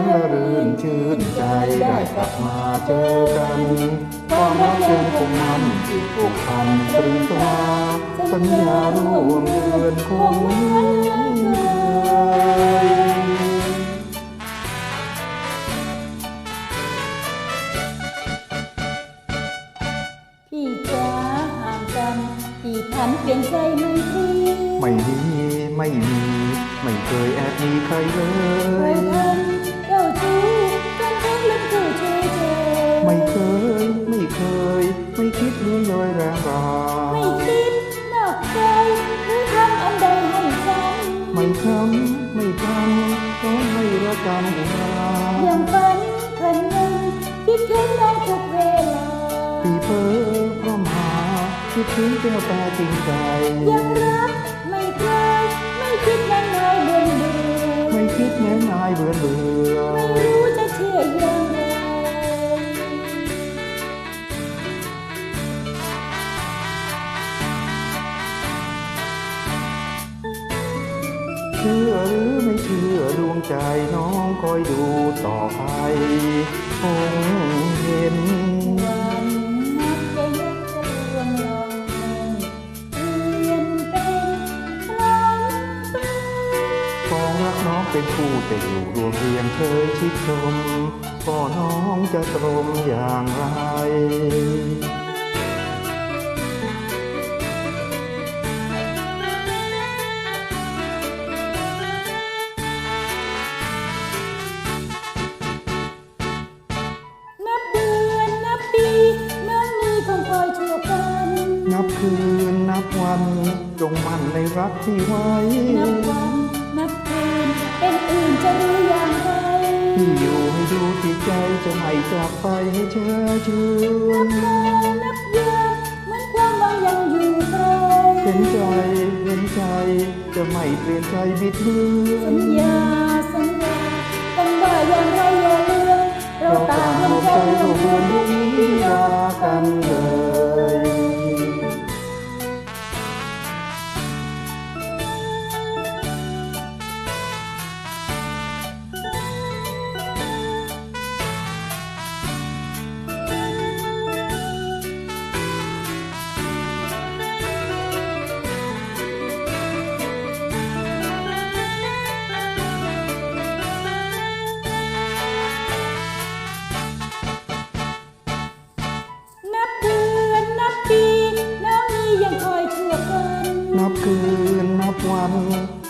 นละรื่นชื่นใจได้กลับมาเจอกันความรักยังคงมันที่ผูกพันตรึงตราสัญญาร่วมเดือนคงเหมือนเคยพี่จ๋าห่างกันพี่พันเปลี่ยนใจไม่ทีไม่มี ไม่มี ไม่เคยแอบมีใครเลเคยยทำเจ้า งเลยแรงราไม่คิดนอกใจหรือทำอันใดให้ฉันไม่ทำไม่ทำก็ไม่ระกำอุรายังฝันครั้งหนึ่งคิดถึงน้องทุกเวลาปีเพ้อพร่ำหาคิดถึงแก้วตาจริงใจยังรัก เชื่อหรือไม่เชื่อดวงใจน้องคอยดูต่อไปคงเห็นนับจะยังจะลวงลองเปลี่ยนเป็นครั้งเป็นกองรักน้องเป็นคู่แต่อยู่รวมเรียงเคยชิดชมก็น้องจะตรมอย่างไร ชั่วกันนับคืนนับวัน จงมั่นในรักที่ไว้ นับวันนับคืนเป็นอื่นจะรู้อย่างไรที่อยู่ให้ดูจิตใจจะไม่จากไปให้เชื่อเชื่อนับมองนับยามเหมือนความหวังยังอยู่ไกลเห็นใจเห็นใจ จะไม่เปลี่ยนใจบิดเบือสันญญาสัญญาต้องว่าอย่างไรอย่าเลือนเราเราต่าต่างงลลงงใจใจลลง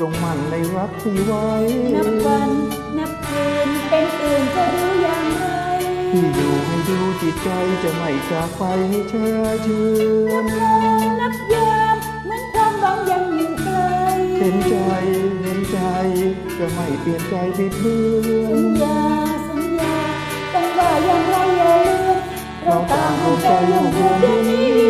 จงมั่นในรักที่ไว้ นับวันนับคืนเป็นอื่นจะรู้อย่างไรที่อยู่ให้ดูจิตใจจะไม่จากไปให้เชื่อเชื่อนับมองนับยามเหมือนความหวังยังอยู่ไกลเห็นใจเห็นใจ จะไม่เปลี่ยนใจบิดเบือสันญญาสัญญาต้องว่าอย่างไรอย่าลืมเราต่างลงใจลงเดือนนี้รั